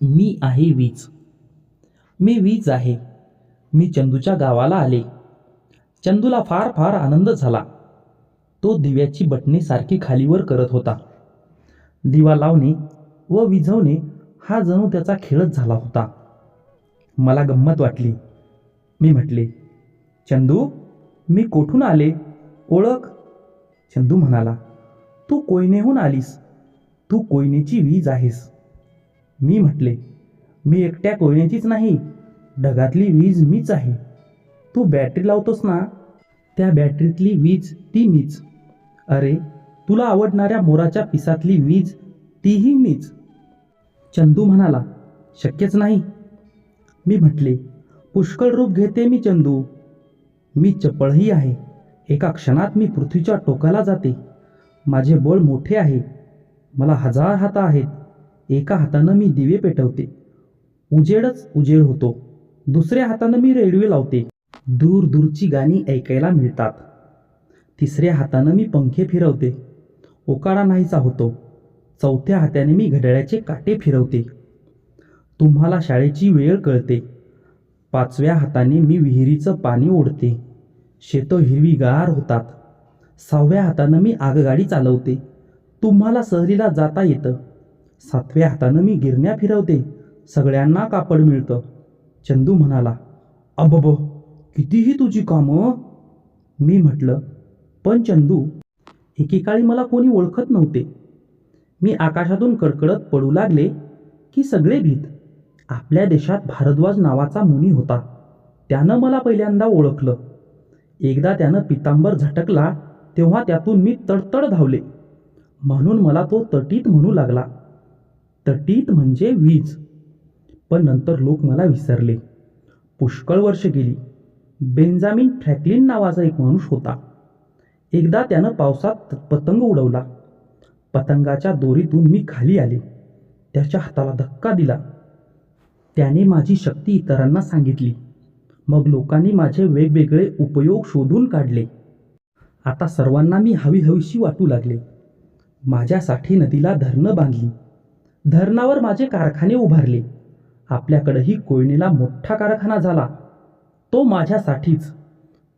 मी आहे वीज. मी वीज आहे. मी चंदूच्या गावाला आले. चंदूला फार फार आनंद झाला. तो दिव्याची बटणे सारखी खालीवर करत होता. दिवा लावणे व विझवणे हा जणू त्याचा खेळच झाला होता. मला गंमत वाटली. मी म्हटले चंदू मी कोठून आले? ओळख? चंदू म्हणाला तू कोयनेहून आलीस. तू कोयनेची वीज आहेस. मी म्हटले मी एकट्या कोयनेचीच नाही ढगातली वीज मीच आहे. तू बॅटरी लावतोस ना त्या बॅटरीतली वीज ती मीच. अरे तुला आवडणाऱ्या मोराच्या पिसातली वीज तीही मीच. चंदू म्हणाला शक्यच नाही. मी म्हटले पुष्कळ रूप घेते मी चंदू. मी चपळही आहे. एका क्षणात मी पृथ्वीच्या टोकाला जाते. माझे बळ मोठे आहे. मला हजार हात आहेत. एका हातानं मी दिवे पेटवते. उजेडच उजेड होतो. दुसऱ्या हातानं मी रेडवे लावते. दूर दूरची गाणी ऐकायला मिळतात. तिसऱ्या हातानं मी पंखे फिरवते. ओकाडा नाहीसा होतो. चौथ्या हाताने मी घड्याळ्याचे काटे फिरवते. तुम्हाला शाळेची वेळ कळते. पाचव्या हाताने मी विहिरीचं पाणी ओढते. शेतं हिरवीगार होतात. सहाव्या हातानं मी आगगाडी चालवते. तुम्हाला सहलीला जाता येतं. सातव्या हातानं मी गिरण्या फिरवते. सगळ्यांना कापड मिळतं. चंदू म्हणाला अबब कितीही तुझी कामं. मी म्हटलं पण चंदू एकेकाळी मला कोणी ओळखत नव्हते. मी आकाशातून कडकडत पडू लागले की सगळे भीत. आपल्या देशात भारद्वाज नावाचा मुनी होता. त्यानं मला पहिल्यांदा ओळखलं. एकदा त्यानं पितांबर झटकला तेव्हा त्यातून मी तडतड धावले. म्हणून मला तो तटीत म्हणू लागला. तटीत म्हणजे वीज. पण नंतर लोक मला विसरले. पुष्कळ वर्ष गेली. बेंजामिन फ्रॅकलिन नावाचा एक माणूस होता. एकदा त्यानं पावसात पतंग उडवला. पतंगाच्या दोरीतून मी खाली आले. त्याच्या हाताला धक्का दिला. त्याने माझी शक्ती इतरांना सांगितली. मग लोकांनी माझे वेगवेगळे उपयोग शोधून काढले. आता सर्वांना मी हवीहवीशी वाटू लागले. माझ्यासाठी नदीला धरणं बांधली. धरणावर माझे कारखाने उभारले. आपल्याकडंही कोयनेला मोठा कारखाना झाला. तो माझ्यासाठीच.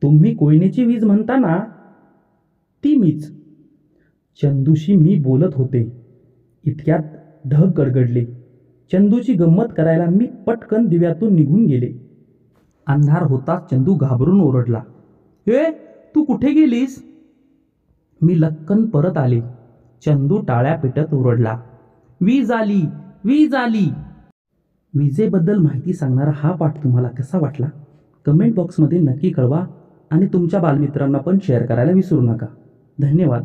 तुम्ही कोयनेची वीज म्हणता ना? ती मीच. चंदूशी मी बोलत होते. इतक्यात ढग गडगडले. चंदूची गंमत करायला मी पटकन दिव्यातून निघून गेले. अंधार होताच चंदू घाबरून ओरडला. हे तू कुठे गेलीस? मी लक्कन परत आले. चंदू टाळ्या पेटत ओरडला. वीज आली वीज आली. विजेबद्दल माहिती सांगणारा हा पाठ तुम्हाला कसा वाटला? कमेंट बॉक्समध्ये नक्की कळवा आणि तुमच्या बालमित्रांना पण शेअर करायला विसरू नका. धन्यवाद.